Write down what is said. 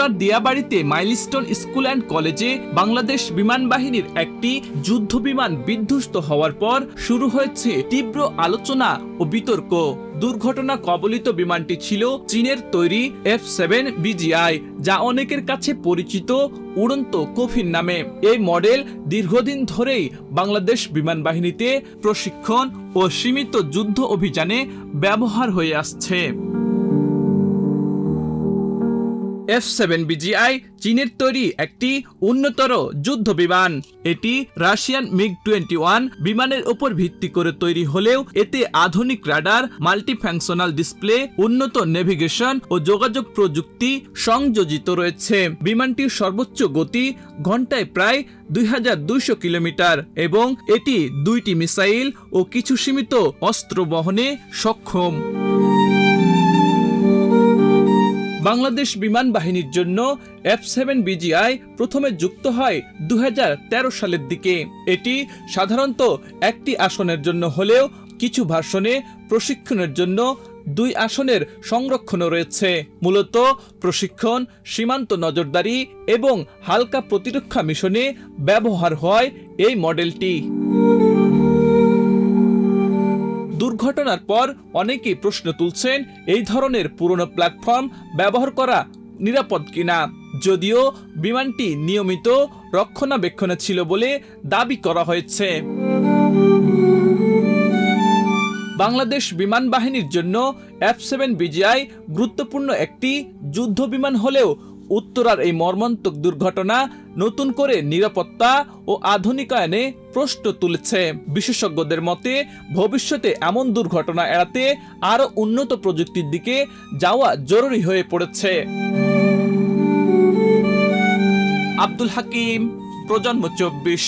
উত্তরার দিয়াবাড়িতে milestone school and কলেজে বাংলাদেশ বিমান বাহিনীর একটি যুদ্ধ বিমান বিধ্বস্ত হওয়ার পর শুরু হয়েছে তীব্র আলোচনা ও বিতর্ক। দুর্ঘটনা কবলিত বিমানটি ছিল চীনের তৈরি এফ সেভেন বিজিআই, যা অনেকের কাছে পরিচিত উড়ন্ত কফিন নামে। এই মডেল দীর্ঘদিন ধরেই বাংলাদেশ বিমান বাহিনীতে প্রশিক্ষণ ও সীমিত যুদ্ধ অভিযানে ব্যবহার হয়ে আসছে। এফ সেভেন বিজিআই চীনের তৈরি একটি উন্নতর যুদ্ধ বিমান। এটি রাশিয়ান মিগ টোয়েন্টি ওয়ান বিমানের উপর ভিত্তি করে তৈরি হলেও এতে আধুনিক রাডার, মাল্টিফ্যাংশনাল ডিসপ্লে, উন্নত নেভিগেশন ও যোগাযোগ প্রযুক্তি সংযোজিত রয়েছে। বিমানটির সর্বোচ্চ গতি ঘন্টায় প্রায় দুই হাজার দুইশ কিলোমিটার এবং এটি দুইটি মিসাইল ও কিছু সীমিত অস্ত্র বহনে সক্ষম। বাংলাদেশ বিমান বাহিনীর জন্য এফ সেভেন বিজিআই প্রথমে যুক্ত হয় দু হাজার তেরো সালের দিকে। এটি সাধারণত একটি আসনের জন্য হলেও কিছু ভার্সনে প্রশিক্ষণের জন্য দুই আসনের সংরক্ষণও রয়েছে। মূলত প্রশিক্ষণ, সীমান্ত নজরদারি এবং হালকা প্রতিরক্ষা মিশনে ব্যবহার হয় এই মডেলটি। দুর্ঘটনার পর অনেকেই প্রশ্ন তুলছেন, এই ধরনের পুরনো প্ল্যাটফর্ম ব্যবহার করা নিরাপদ কিনা? যদিও বিমানটি নিয়মিত রক্ষণাবেক্ষণে ছিল বলে দাবি করা হয়েছে। বাংলাদেশ বিমান বাহিনীর জন্য এফ সেভেন বিজিআই গুরুত্বপূর্ণ একটি যুদ্ধ বিমান হলেও উত্তরার এই মর্মান্তক দুর্ঘটনা নতুন করে নিরাপত্তা ও আধুনিকায়নে প্রশ্ন তুলেছে। বিশেষজ্ঞদের মতে, ভবিষ্যতে এমন দুর্ঘটনা এড়াতে আরও উন্নত প্রযুক্তির দিকে যাওয়া জরুরি হয়ে পড়েছে। আব্দুল হাকিম, প্রজন্ম চব্বিশ।